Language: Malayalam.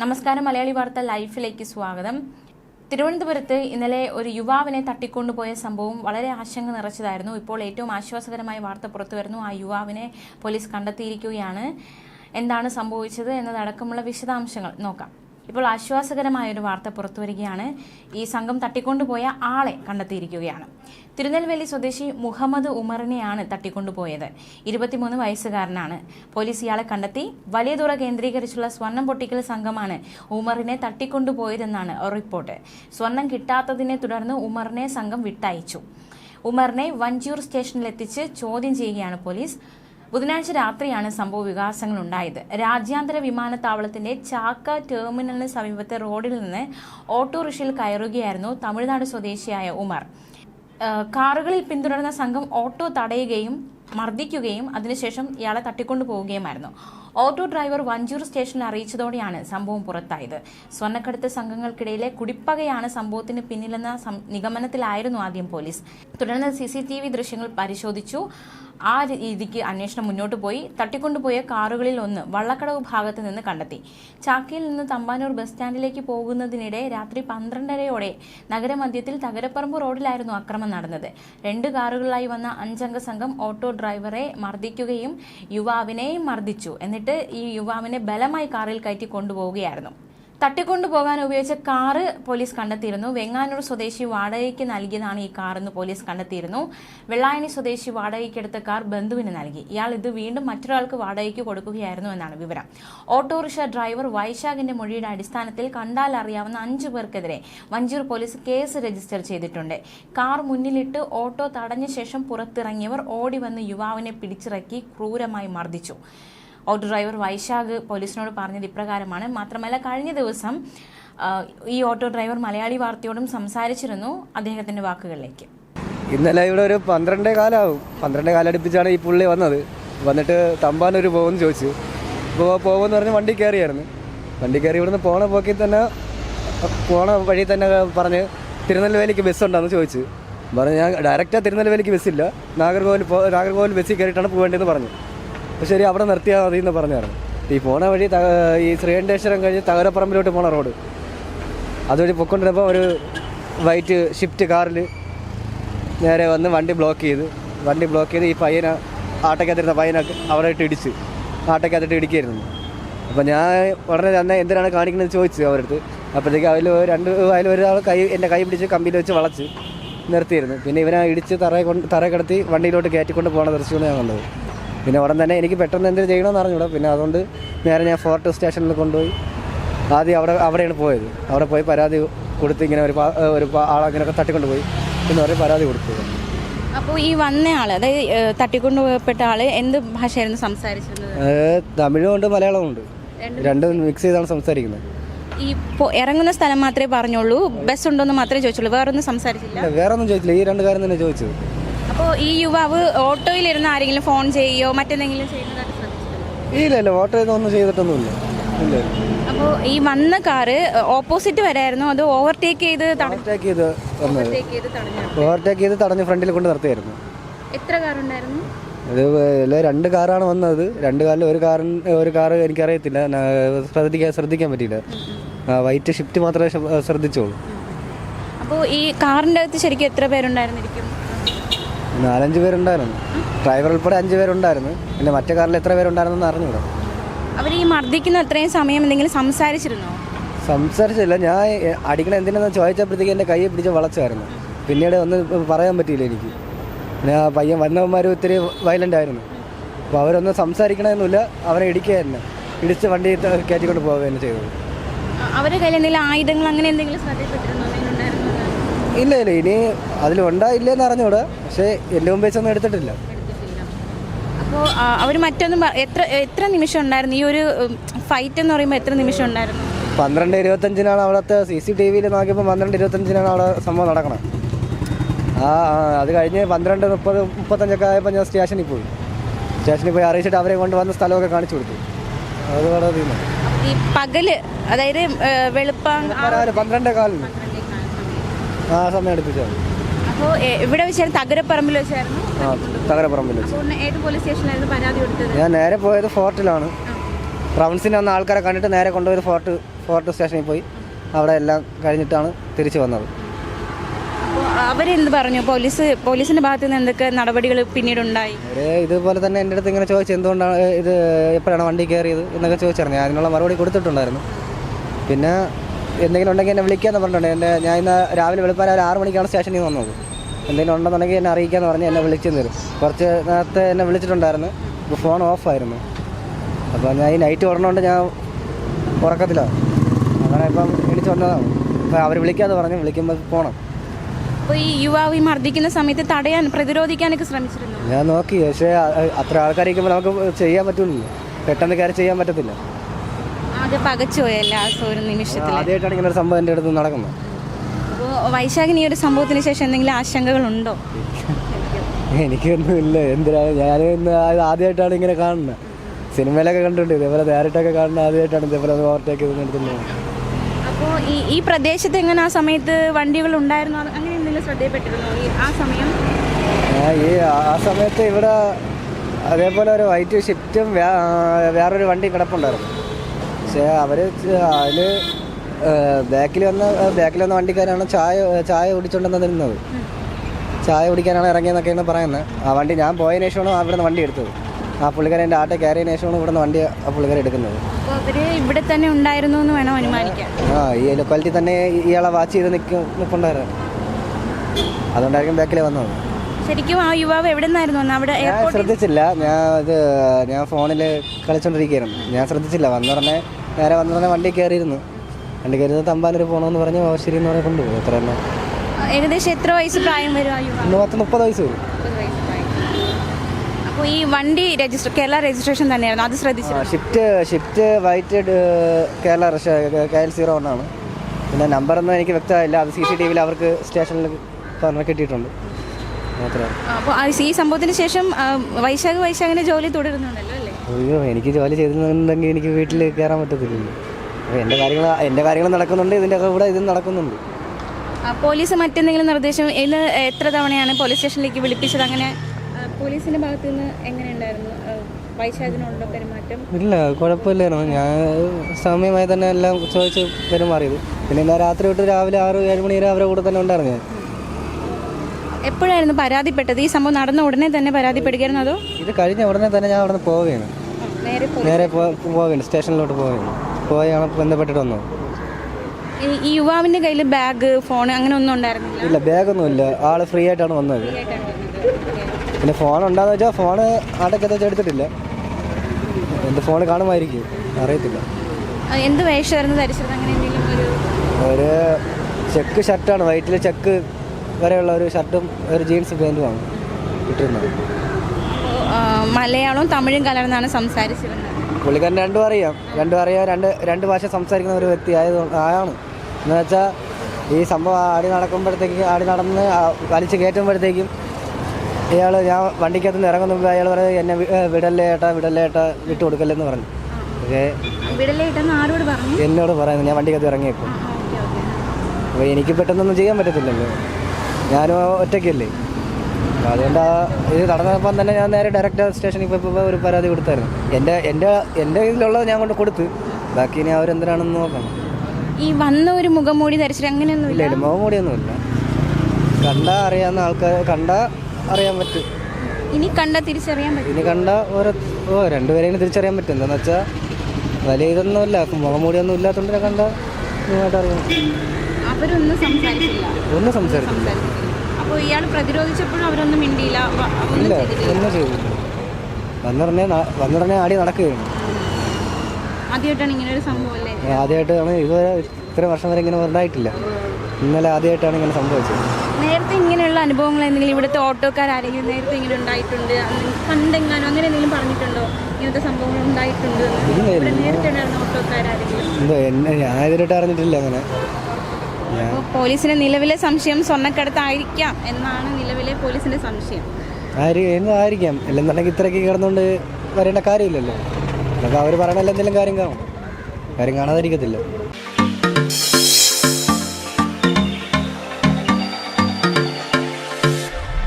നമസ്കാരം മലയാളി വാർത്ത ലൈഫിലേക്ക് സ്വാഗതം. തിരുവനന്തപുരത്ത് ഇന്നലെ ഒരു യുവാവിനെ തട്ടിക്കൊണ്ടുപോയ സംഭവം വളരെ ആശങ്ക നിറച്ചതായിരുന്നു. ഇപ്പോൾ ഏറ്റവും ആശ്വാസകരമായ വാർത്ത പുറത്തു വരുന്നു. ആ യുവാവിനെ പോലീസ് കണ്ടെത്തിയിരിക്കുകയാണ്. എന്താണ് സംഭവിച്ചത് എന്നതടക്കമുള്ള വിശദാംശങ്ങൾ നോക്കാം. ഇപ്പോൾ ആശ്വാസകരമായ ഒരു വാർത്ത പുറത്തുവരികയാണ്. ഈ സംഘം തട്ടിക്കൊണ്ടുപോയ ആളെ കണ്ടെത്തിയിരിക്കുകയാണ്. തിരുനെൽവേലി സ്വദേശി മുഹമ്മദ് ഉമറിനെയാണ് തട്ടിക്കൊണ്ടുപോയത്. ഇരുപത്തിമൂന്ന് വയസ്സുകാരനാണ്. പോലീസ് ഇയാളെ കണ്ടെത്തി. വലിയ തുറ കേന്ദ്രീകരിച്ചുള്ള സ്വർണം പൊട്ടിക്കൽ സംഘമാണ് ഉമറിനെ തട്ടിക്കൊണ്ടുപോയതെന്നാണ് റിപ്പോർട്ട്. സ്വർണം കിട്ടാത്തതിനെ തുടർന്ന് ഉമറിനെ സംഘം വിട്ടയച്ചു. ഉമറിനെ വഞ്ചൂർ സ്റ്റേഷനിലെത്തിച്ച് ചോദ്യം ചെയ്യുകയാണ് പോലീസ്. ബുധനാഴ്ച രാത്രിയാണ് സംഭവ വികാസങ്ങൾ ഉണ്ടായത് രാജ്യാന്തര വിമാനത്താവളത്തിന്റെ ചാക്ക ടെർമിനലിന് സമീപത്തെ റോഡിൽ നിന്ന് ഓട്ടോറിക്ഷയിൽ കയറുകയായിരുന്നു തമിഴ്നാട് സ്വദേശിയായ ഉമർ. കാറുകളിൽ പിന്തുടർന്ന സംഘം ഓട്ടോ തടയുകയും മർദ്ദിക്കുകയും അതിനുശേഷം ഇയാളെ തട്ടിക്കൊണ്ടു പോവുകയുമായിരുന്നു. ഓട്ടോ ഡ്രൈവർ വഞ്ചൂർ സ്റ്റേഷനിൽ അറിയിച്ചതോടെയാണ് സംഭവം പുറത്തായത്. സ്വർണക്കടത്ത് സംഘങ്ങൾക്കിടയിലെ കുടിപ്പകയാണ് സംഭവത്തിന് പിന്നിലെന്ന നിഗമനത്തിലായിരുന്നു ആദ്യം പോലീസ്. തുടർന്ന് സി ദൃശ്യങ്ങൾ പരിശോധിച്ചു. ആ രീതിക്ക് അന്വേഷണം മുന്നോട്ട് പോയി. തട്ടിക്കൊണ്ടുപോയ കാറുകളിൽ ഒന്ന് വള്ളക്കടവ് ഭാഗത്ത് നിന്ന് കണ്ടെത്തി. ചാക്കയിൽ നിന്ന് തമ്പാനൂർ ബസ് സ്റ്റാൻഡിലേക്ക് പോകുന്നതിനിടെ രാത്രി പന്ത്രണ്ടരയോടെ നഗരമധ്യത്തിൽ തകരപ്പറമ്പ് റോഡിലായിരുന്നു അക്രമം നടന്നത്. രണ്ട് കാറുകളിലായി വന്ന അഞ്ചംഗ സംഘം ഓട്ടോ ഡ്രൈവറെ മർദ്ദിക്കുകയും യുവാവിനെയും മർദ്ദിച്ചു. എന്നിട്ട് ഈ യുവാവിനെ ബലമായി കാറിൽ കയറ്റി കൊണ്ടുപോവുകയായിരുന്നു. തട്ടിക്കൊണ്ടുപോകാൻ ഉപയോഗിച്ച കാറ് പോലീസ് കണ്ടെത്തിയിരുന്നു. വെങ്ങാനൂർ സ്വദേശി വാടകയ്ക്ക് നൽകിയതാണ് ഈ കാറെന്ന് പോലീസ് കണ്ടെത്തിയിരുന്നു. വെള്ളായണി സ്വദേശി വാടകയ്ക്കെടുത്ത കാർ ബന്ധുവിന് നൽകി. ഇയാൾ ഇത് വീണ്ടും മറ്റൊരാൾക്ക് വാടകയ്ക്ക് കൊടുക്കുകയായിരുന്നു എന്നാണ് വിവരം. ഓട്ടോറിക്ഷ ഡ്രൈവർ വൈശാഖിന്റെ മൊഴിയുടെ അടിസ്ഥാനത്തിൽ കണ്ടാൽ അറിയാവുന്ന അഞ്ചു പേർക്കെതിരെ വഞ്ചൂർ പോലീസ് കേസ് രജിസ്റ്റർ ചെയ്തിട്ടുണ്ട്. കാർ മുന്നിലിട്ട് ഓട്ടോ തടഞ്ഞ ശേഷം പുറത്തിറങ്ങിയവർ ഓടി വന്ന് യുവാവിനെ പിടിച്ചിറക്കി ക്രൂരമായി മർദ്ദിച്ചു. ഓട്ടോ ഡ്രൈവർ വൈശാഖ് പോലീസിനോട് പറഞ്ഞത് ഇപ്രകാരമാണ്. മാത്രമല്ല കഴിഞ്ഞ ദിവസം ഈ ഓട്ടോ ഡ്രൈവർ മലയാളി വാർത്തയോടും സംസാരിച്ചിരുന്നു അദ്ദേഹത്തിന്റെ വാക്കുകളിലേക്ക്. ഇന്നലെ ഇവിടെ ഒരു പന്ത്രണ്ടേ കാലാവും. പന്ത്രണ്ടേ കാലടുപ്പിച്ചാണ് ഈ പുള്ളി വന്നത്. വന്നിട്ട് തമ്പാനൊരു പോകുമെന്ന് ചോദിച്ചു. ഇപ്പോൾ പോകുമെന്ന് പറഞ്ഞ് വണ്ടി കയറിയായിരുന്നു. വണ്ടി കയറി ഇവിടുന്ന് പോണ പോക്കി തന്നെ പോണ വഴി തന്നെ പറഞ്ഞ് തിരുനെൽവേലിക്ക് ബസ്സുണ്ടെന്ന് ചോദിച്ചു. പറഞ്ഞു ഞാൻ ഡയറക്റ്റാ തിരുനെൽവേലിക്ക് ബസ്സില്ല നാഗർകോവിൽ നാഗർകോവിൽ ബസ്സിൽ കയറിയിട്ടാണ് പോകേണ്ടതെന്ന് പറഞ്ഞു. ശരി അവിടെ നിർത്തിയാൽ മതി എന്ന് പറഞ്ഞായിരുന്നു. ഈ പോണ വഴി ഈ ശ്രീകണ്ഠേശ്വരം കഴിഞ്ഞ് തകരപ്പറമ്പിലോട്ട് പോണ റോഡ്. അതുവഴി പൊക്കൊണ്ടിരുന്നപ്പോൾ ഒരു വൈറ്റ് ഷിഫ്റ്റ് കാറിൽ നേരെ വന്ന് വണ്ടി ബ്ലോക്ക് ചെയ്ത് വണ്ടി ബ്ലോക്ക് ചെയ്ത് ഈ പയ്യനെ ആട്ടയ്ക്കകത്തിരുന്ന പയ്യനെ അവിടെ ഇട്ട് ഇടിച്ച് ആട്ടയ്ക്കകത്തിട്ട് ഇടിക്കായിരുന്നു. അപ്പോൾ ഞാൻ ഉടനെ തന്നെ എന്തിനാണ് കാണിക്കുന്നത് ചോദിച്ചു അവരടുത്ത്. അപ്പോഴത്തേക്ക് അതിൽ രണ്ട് അതിൽ ഒരാൾ കൈ എന്റെ കൈ പിടിച്ച് കമ്പിയിൽ വെച്ച് വളച്ച് നിർത്തിയിരുന്നു. പിന്നെ ഇവനെ ഇടിച്ച് തറയെ കൊണ്ട് തറ കിടത്തി വണ്ടിയിലോട്ട് കയറ്റിക്കൊണ്ട് പോകുന്ന ദൃശ്യമാണ് ഞാൻ കണ്ടത്. പിന്നെ ഉടൻ തന്നെ എനിക്ക് പെട്ടെന്ന് എന്തെങ്കിലും ചെയ്യണമെന്ന് അറിഞ്ഞൂടാ. പിന്നെ അതുകൊണ്ട് നേരെ ഞാൻ ഫോർട്ട് സ്റ്റേഷനിൽ കൊണ്ടുപോയി. ആദ്യം അവിടെ അവിടെയാണ് പോയത്. അവിടെ പോയി പരാതി കൊടുത്ത് ഇങ്ങനെ ഒരു ഒരു ആളങ്ങനെയൊക്കെ തട്ടിക്കൊണ്ട് പോയി എന്ന് പറഞ്ഞ് പരാതി കൊടുത്തു. അപ്പോൾ ഈ വന്ന ആൾ അതായത് തട്ടിക്കൊണ്ട് തട്ടിക്കൊണ്ടുപോയപ്പെട്ട ആൾ എന്ത് ഭാഷയായിരുന്നു സംസാരിച്ചിരുന്നത് തമിഴുമുണ്ട് തമിഴും ഉണ്ട് മലയാളവും ഉണ്ട്. രണ്ടും മിക്സ് ചെയ്താണ് സംസാരിക്കുന്നത്. ഈ ഇറങ്ങുന്ന സ്ഥലം മാത്രമേ പറഞ്ഞുള്ളൂ. ബസ് ഉണ്ടോന്ന് മാത്രമേ ചോദിച്ചുള്ളൂ. വേറൊന്നും സംസാരിച്ചില്ല? ഇല്ല വേറെ ഒന്നും ചോദിച്ചില്ല. ഈ രണ്ട് കാര്യം തന്നെ ചോദിച്ചത്. ഈ യുവാവ് ഓട്ടോയിലിരുന്ന് ആരെങ്കിലും ഫോൺ ചെയ്യോ മറ്റെന്തെങ്കിലും ചെയ്യുന്നതായിട്ട് ഇല്ല ഇല്ല വോട്ട് ചെയ്തൊന്നും ചെയ്തിട്ടൊന്നുമില്ല. ഇല്ല അപ്പോൾ ഈ വന്ന കാറ് ഓപ്പോസിറ്റ് വരായിരുന്നു. അത് ഓവർടേക്ക് ചെയ്ത് ഓവർടേക്ക് ചെയ്ത് വന്നത് ഓവർടേക്ക് ചെയ്ത് തടഞ്ഞു. ഓവർടേക്ക് ചെയ്ത് തടഞ്ഞ് ഫ്രണ്ടിൽ കൊണ്ട് നിർത്തിയായിരുന്നു. എത്ര കാറുണ്ടായിരുന്നു? അത് ഇതിൽ രണ്ട് കാറാണ് വന്നത്. രണ്ട് കാറിൽ ഒരു കാറിന് ഒരു കാറ് എനിക്കറിയത്തില്ല. ന- ശ്രദ്ധിക്കാൻ ശ്രദ്ധിക്കാൻ പറ്റിയില്ല. ആ, വൈറ്റ് ഷിഫ്റ്റ് മാത്രമേ ശ്ര- ശ്രദ്ധിച്ചോളൂ. അപ്പോൾ ഈ കാറിന്റെ അകത്ത് ശരിക്കും എത്ര പേരുണ്ടായിരുന്നിരിക്കും? നാലഞ്ച് പേരുണ്ടായിരുന്നു. ഡ്രൈവർ ഉൾപ്പെടെ അഞ്ച് പേരുണ്ടായിരുന്നു. പിന്നെ മറ്റേ കാറിൽ എത്ര പേരുണ്ടായിരുന്നെന്ന് അറിഞ്ഞൂടാ. അവർ ഈ മർദ്ദിക്കുന്ന അത്രയും സമയം എന്തെങ്കിലും സംസാരിച്ചിരുന്നോ? സംസാരിച്ചില്ല. ഞാൻ അടിക്കണ എന്തിനാന്ന് ചോദിച്ചപ്പോഴത്തേക്ക് എന്റെ കൈ പിടിച്ച് വളച്ചായിരുന്നു. പിന്നീട് ഒന്നും പറയാൻ പറ്റിയില്ല എനിക്ക്. പിന്നെ ആ പയ്യൻ വന്നവന്മാർ ഒത്തിരി വയലന്റ് ആയിരുന്നു. അപ്പോൾ അവരൊന്നും സംസാരിക്കണമെന്നില്ല അവരെ ഇടിക്കുകയായിരുന്നു ഇടിച്ച് വണ്ടി കയറ്റിക്കൊണ്ട് കയറ്റിക്കൊണ്ട് പോവുകയാണ് ചെയ്തത്. അവരുടെ കയ്യിൽ എന്തെങ്കിലും ആയുധങ്ങൾ അങ്ങനെ എന്തെങ്കിലും ശ്രദ്ധയിൽപ്പെട്ടിരുന്നോ? ഇല്ല ഇല്ല ഇനി എന്ന് അറിഞ്ഞൂടാ. പക്ഷേ എന്റെ മുമ്പ് വെച്ചൊന്നും എടുത്തിട്ടില്ല. അപ്പോൾ അവർ മറ്റൊന്നും എത്ര എത്ര നിമിഷം ഉണ്ടായിരുന്നു? ഈ ഒരു ഫൈറ്റ് എന്ന് പറയുമ്പോൾ എത്ര നിമിഷം ഉണ്ടായിരുന്നു? പന്ത്രണ്ട് ഇരുപത്തഞ്ചിനാണ് അവിടുത്തെ സി സി ടി വിയിൽ നോക്കിയപ്പോൾ പന്ത്രണ്ട് ഇരുപത്തഞ്ചിനാണ് അവിടെ സംഭവം നടക്കണം. ആ അത് കഴിഞ്ഞ് പന്ത്രണ്ട് മുപ്പത് മുപ്പത്തഞ്ചൊക്കെ ആയപ്പോൾ ഞാൻ സ്റ്റേഷനിൽ പോയി. സ്റ്റേഷനിൽ പോയി അറിയിച്ചിട്ട് അവരെ കൊണ്ട് വന്ന സ്ഥലമൊക്കെ കാണിച്ചു കൊടുത്തു. അത് വളരെ പകൽ അതായത് വെളുപ്പം രാവിലെ പന്ത്രണ്ടേ കാലിന്. ആ സമയം അടുപ്പിച്ചാണ് അപ്പോൾ ഇവിടെ വെച്ചായിരുന്നു തകരപ്പറമ്പിൽ വെച്ചായിരുന്നു ആ തകരപ്പറമ്പിൽ വെച്ച്. അപ്പോൾ ഏത് പോലീസ് സ്റ്റേഷനിലായിരുന്നു പരാതി കൊടുത്തത്? ഞാൻ നേരെ പോയത് ഫോർട്ടിലാണ്. റൗണ്ട്സിന് വന്ന ആൾക്കാരെ കണ്ടിട്ട് നേരെ കൊണ്ടുപോയത് ഫോർട്ട് ഫോർട്ട് സ്റ്റേഷനിൽ പോയി. അവിടെ എല്ലാം കഴിഞ്ഞിട്ടാണ് തിരിച്ചു വന്നത്. അപ്പോൾ അവരെന്ത് പറഞ്ഞു? പോലീസ് പോലീസിന്റെ ഭാഗത്ത് നിന്ന് എന്തൊക്കെ നടപടികൾ പിന്നീട് ഉണ്ടായി അവർ ഇതുപോലെ തന്നെ എന്റെ അടുത്ത് ഇങ്ങനെ ചോദിച്ചു എന്തുകൊണ്ടാണ് ഇത് എപ്പോഴാണ് വണ്ടി കയറിയത് എന്നൊക്കെ ചോദിച്ചറിഞ്ഞു. ഞാൻ അതിനുള്ള മറുപടി കൊടുത്തിട്ടുണ്ടായിരുന്നു. പിന്നെ എന്തെങ്കിലും ഉണ്ടെങ്കിൽ എന്നെ വിളിക്കാന്ന് പറഞ്ഞിട്ടുണ്ട്. എന്റെ ഞാൻ ഇന്ന് രാവിലെ വെളുപ്പാൻ ഒരു ആറ് മണിക്കാണ് സ്റ്റേഷനിൽ വന്നത്. എന്തെങ്കിലും ഉണ്ടെന്നുണ്ടെങ്കിൽ എന്നെ അറിയിക്കാന്ന് പറഞ്ഞ് എന്നെ വിളിച്ചു തരും. കുറച്ച് നേരത്തെ എന്നെ വിളിച്ചിട്ടുണ്ടായിരുന്നു. ഇപ്പോൾ ഫോൺ ഓഫായിരുന്നു അപ്പോൾ ഞാൻ ഈ നൈറ്റ് ഓടണോണ്ട് ഞാൻ ഉറക്കത്തിലാണ് അങ്ങനെ ഇപ്പം വിളിച്ച് വന്നതാണ്. അപ്പോൾ അവർ വിളിക്കാതെ പറഞ്ഞ് വിളിക്കുമ്പോൾ പോകണം അപ്പോൾ ഈ യുവാവ് ഈ മർദ്ദിക്കുന്ന സമയത്ത് തടയാൻ പ്രതിരോധിക്കാനൊക്കെ ശ്രമിച്ചിരുന്നു. ഞാൻ നോക്കി. പക്ഷേ അത്ര ആൾക്കാരിക്കുമ്പോൾ നമുക്ക് ചെയ്യാൻ പറ്റുന്നില്ല പെട്ടെന്ന് കയറി ചെയ്യാൻ പറ്റത്തില്ല. ആകെ പകച്ചുപോയല്ല ആ ഒരു നിമിഷത്തിൽ ആദ്യമായിട്ടാണ് ഇങ്ങനെ ഒരു സംഭവം എന്റെ അടുത്ത് നടക്കുന്നത്. അപ്പോൾ വൈശാഖിന് ഈ ഒരു സംഭവത്തിന് ശേഷം എന്തെങ്കിലും ആശങ്കകളുണ്ടോ? എനിക്കൊന്നും ഇല്ല എന്തിനാണ് ഞാൻ ഇന്ന് ആദ്യമായിട്ടാണ് ഇങ്ങനെ കാണുന്നത്. സിനിമയിലൊക്കെ കണ്ടിട്ടുണ്ട്. ഇതേപോലെ നേരിട്ടൊക്കെ കാണുന്നത് ആദ്യമായിട്ടാണ് ഇതേപോലെ ഓവർടേക്ക് നടത്തുന്നത്. അപ്പോൾ ഈ ഈ പ്രദേശത്ത് എങ്ങനെ ആ സമയത്ത് വണ്ടികൾ ഉണ്ടായിരുന്നു? അങ്ങനെ എന്തെങ്കിലും ശ്രദ്ധയിൽപ്പെട്ടിരുന്നോ? ഈ ആ സമയം? ഈ ആ സമയത്ത് ഇവിടെ അതേപോലെ ഒരു വൈറ്റ് ഷിഫ്റ്റും വേറൊരു വണ്ടി കിടപ്പുണ്ടായിരുന്നു. പക്ഷേ അവർ അതിൽ ബാക്കിൽ വന്ന ബാക്കിൽ വന്ന വണ്ടിക്കാരാണ് ചായ ചായ കുടിച്ചുകൊണ്ടെന്ന് നിന്നത്. ചായ കുടിക്കാനാണ് ഇറങ്ങിയെന്നൊക്കെയാണ് പറയുന്നത് ആ വണ്ടി ഞാൻ പോയതിനു ശേഷമാണ് അവിടെ നിന്ന് വണ്ടി എടുത്തത്. ആ പുള്ളിക്കാരൻ എന്റെ ആട്ടെ കയറിയതിനു ശേഷമാണ് ഇവിടെ നിന്ന് വണ്ടി ആ പുള്ളിക്കാരൻ എടുക്കുന്നത്. ഇവിടെ തന്നെ ഉണ്ടായിരുന്നു എന്ന് വേണം അനുമാനിക്കാൻ. ആ ഈ ലൊക്കാലിറ്റി തന്നെ ഇയാളെ വാച്ച് ചെയ്ത് നിൽക്കും നിൽപ്പുണ്ടായിരുന്നു അതുകൊണ്ടായിരിക്കും ബാക്കിൽ വന്നത്. ശരിക്കും ആ യുവാവ് എവിടെ നിന്നായിരുന്നു അവിടെ ഞാൻ ശ്രദ്ധിച്ചില്ല. ഞാൻ ഇത് ഞാൻ ഫോണിൽ കളിച്ചോണ്ടിരിക്കുകയായിരുന്നു ഞാൻ ശ്രദ്ധിച്ചില്ല. വന്നുടനെ നേരെ വന്നുടനെ വണ്ടി കയറിയിരുന്നു. വണ്ടി കയറിയത് തമ്പാനൂർ പോകണമെന്ന് പറഞ്ഞ് ഓശ്ശേരി എന്ന് പറഞ്ഞ് കൊണ്ടുപോകും അത്ര തന്നെ ഏകദേശം എത്ര വയസ്സ് പ്രായം വരും ആ യുവാവ്? ഇന്ന് പത്ത് മുപ്പത് വയസ്സ് വരും. മുപ്പത് വയസ്സ് പ്രായം. അപ്പോൾ ഈ വണ്ടി രജിസ്റ്റർ കേരള രജിസ്ട്രേഷൻ തന്നെയായിരുന്നു. അത് ശ്രദ്ധിച്ചു shift shift white Kerala K L zero ഒന്നാണ് പിന്നെ നമ്പറൊന്നും എനിക്ക് വ്യക്തമായില്ല. അത് സി സി ടി വിയിൽ അവർക്ക് സ്റ്റേഷനിൽ പറഞ്ഞ് കിട്ടിയിട്ടുണ്ട്. മാത്രമേ അപ്പോൾ ഈ സംഭവത്തിന് ശേഷം ആ, വൈശാഖ് വൈശാഖിന്റെ ജോലി തുടരുന്നുണ്ടല്ലോ അല്ലേ? അയ്യോ എനിക്ക് ജോലി ചെയ്തിട്ടുണ്ടെങ്കിൽ എനിക്ക് വീട്ടിൽ കയറാൻ പറ്റത്തില്ലല്ലോ. അപ്പോൾ എന്റെ കാര്യങ്ങൾ എന്റെ കാര്യങ്ങൾ നടക്കുന്നുണ്ട് ഇതിന്റെ കൂടെ ഇതും നടക്കുന്നുണ്ട്. പോലീസ് മറ്റെന്തെങ്കിലും നിർദ്ദേശം ഇതിൽ എത്ര തവണയാണ് പോലീസ് സ്റ്റേഷനിലേക്ക് വിളിപ്പിച്ചത്? അങ്ങനെ പോലീസിന്റെ ഭാഗത്തു നിന്ന് എങ്ങനെയുണ്ടായിരുന്നു പെരുമാറ്റം? ഇല്ല കുഴപ്പമില്ലായിരുന്നു. ഞാൻ സമയമായി തന്നെ എല്ലാം ചോദിച്ച് പെരുമാറിയത്. പിന്നെ ഞാൻ രാത്രി തൊട്ട് രാവിലെ ആറ് ഏഴ് മണി വരെ അവരുടെ കൂടെ തന്നെ ഉണ്ടായിരുന്നു ഞാൻ. എപ്പോഴായിരുന്നു പരാതിപ്പെട്ടത്? ഈ സംഭവം നടന്ന ഉടനെ തന്നെ പരാതിപ്പെടുകയായിരുന്നു അതോ? ഇത് കഴിഞ്ഞ ഉടനെ തന്നെ ഞാൻ അവിടെ നിന്ന് പോവുകയാണ്. നേരെ പോവുകയാണ് സ്റ്റേഷനിലോട്ട് പോവുകയാണ് പോയാണ് ബന്ധപ്പെട്ടിട്ട് വന്നു ഈ- യുവാവിന്റെ കയ്യിൽ ബാഗ് ഫോൺ അങ്ങനെ ഒന്നും ഉണ്ടായിരുന്നില്ല? ഇല്ല ബാഗ് ഒന്നും ഫ്രീ ആയിട്ടാണ് വന്നത്. ആയിട്ടാണ് വന്നത്. പിന്നെ ഫോൺ ഉണ്ടാന്ന് വെച്ചാൽ ഫോണ് വെച്ച് എടുത്തിട്ടില്ല എന്ത് ഫോൺ കാണുമായിരിക്കും? അറിയത്തില്ല. എന്ത് വേഷമായിരുന്നു ധരിച്ചത് അങ്ങനെ ഒരു ചെക്ക് ഷർട്ടാണ്. വൈറ്റിൽ ചെക്ക് വരെയുള്ള ഒരു ഷർട്ടും ഒരു ജീൻസ് പാന്റുമാണ് കിട്ടുന്നത് മലയാളവും തമിഴും കലർന്നാണ് സംസാരിച്ചിരുന്നത്. പുള്ളിക്കാരൻ രണ്ടും അറിയാം. രണ്ടും അറിയാം രണ്ട് രണ്ട് ഭാഷ സംസാരിക്കുന്ന ഒരു വ്യക്തി ആയത് ആണ് എന്ന് വെച്ചാൽ ഈ സംഭവം ആടി നടക്കുമ്പോഴത്തേക്കും ആടി നടന്ന് വലിച്ചു കയറ്റുമ്പോഴത്തേക്കും ഇയാൾ ഞാൻ വണ്ടിക്കകത്ത് നിന്ന് ഇറങ്ങുന്ന മുമ്പ് അയാൾ പറയുന്നത് എന്നെ വിടല്ലേ ഏട്ടാ വിടല്ലേ ഏട്ടാ വിട്ടു കൊടുക്കല്ലെന്ന് പറഞ്ഞു. പക്ഷേ എന്നോട് പറയുന്നത് ഞാൻ വണ്ടിക്കകത്ത് ഇറങ്ങിയപ്പോൾ. അപ്പോൾ എനിക്ക് പെട്ടെന്നൊന്നും ചെയ്യാൻ പറ്റത്തില്ലല്ലോ. ഞാനും ഒറ്റയ്ക്കല്ലേ. അതുകൊണ്ട് ആ ഇത് നടന്നപ്പം തന്നെ ഞാൻ നേരെ ഡയറക്റ്റ് സ്റ്റേഷനിൽ പോയപ്പോൾ ഒരു പരാതി കൊടുത്തായിരുന്നു. എന്റെ എന്റെ എന്റെ ഇതിലുള്ളത് ഞാൻ കൊണ്ട് കൊടുത്ത്. ബാക്കി ഇനി അവരെന്തിനാണെന്ന് നോക്കണം. ഈ വന്ന ഒരു മുഖംമൂടി ധരിച്ചിട്ട് അങ്ങനെയൊന്നും ഇല്ല ഇല്ല മുഖം മൂടിയൊന്നുമില്ല കണ്ടാൽ അറിയാവുന്ന ആൾക്കാർ കണ്ടാൽ അറിയാൻ പറ്റും. ഇനി കണ്ട തിരിച്ചറിയാൻ പറ്റും. ഇനി കണ്ട ഓരോ ഓ രണ്ടുപേരെയും തിരിച്ചറിയാൻ പറ്റും. എന്താണെന്ന് വെച്ചാൽ വലിയ ഇതൊന്നുമില്ല മുഖം മൂടിയൊന്നും ഇല്ലാത്തതുകൊണ്ട് കണ്ട? പറ്റും. അവരൊന്നും സംസാരിച്ചില്ല. ഒന്നും സംസാരിച്ചില്ല. അപ്പോൾ ഇയാൾ പ്രതിരോധിച്ചപ്പോഴും അവരൊന്നും മിണ്ടിയില്ല. ഇല്ല ഒന്നും ചെയ്തില്ല വന്നുടനെ ന- വന്നുടനെ ആടി നടക്കുകയാണ് ആദ്യമായിട്ടാണ് ഇങ്ങനെ ഒരു സംഭവം അല്ലേ? ആദ്യമായിട്ടാണ് ഇതുവരെ ഇത്ര വർഷം വരെ ഇങ്ങനെ ഉണ്ടായിട്ടില്ല ഇന്നലെ ആദ്യമായിട്ടാണ് ഇങ്ങനെ സംഭവിച്ചത്. നേരത്തെ ഇങ്ങനെയുള്ള അനുഭവങ്ങൾ എന്തെങ്കിലും ഇവിടുത്തെ ഓട്ടോക്കാർ ആരെങ്കിലും നേരത്തെ ഇങ്ങനെ ഉണ്ടായിട്ടുണ്ട്? അന്ന് കണ്ടെങ്ങാനോ അങ്ങനെ എന്തെങ്കിലും പറഞ്ഞിട്ടുണ്ടോ? ഇങ്ങനത്തെ സംഭവങ്ങൾ ഉണ്ടായിട്ടുണ്ട്? എന്ന്? ഇല്ല, ഇവിടെ ഇല്ല. നേരത്തെ ഉണ്ടായിരുന്ന ഓട്ടോക്കാരെങ്കിലും എന്തോ എന്നെ ഞാൻ ഇതിലോട്ട് അറിഞ്ഞിട്ടില്ല അങ്ങനെ. പോലീസിന്റെ നിലവിലെ സംശയം സ്വർണക്കടത്തായിരിക്കാം എന്നാണ് നിലവിലെ പോലീസിന്റെ സംശയം. ആയിരിക്കാം. അല്ലെന്നുണ്ടെങ്കിൽ ഇത്രയ്ക്ക് കിടന്നുകൊണ്ട് വരേണ്ട കാര്യമില്ലല്ലോ. അതൊക്കെ അവർ പറയണല്ലോ എന്തെങ്കിലും കാര്യം കാണും. കാര്യം കാണാതിരിക്കത്തില്ല.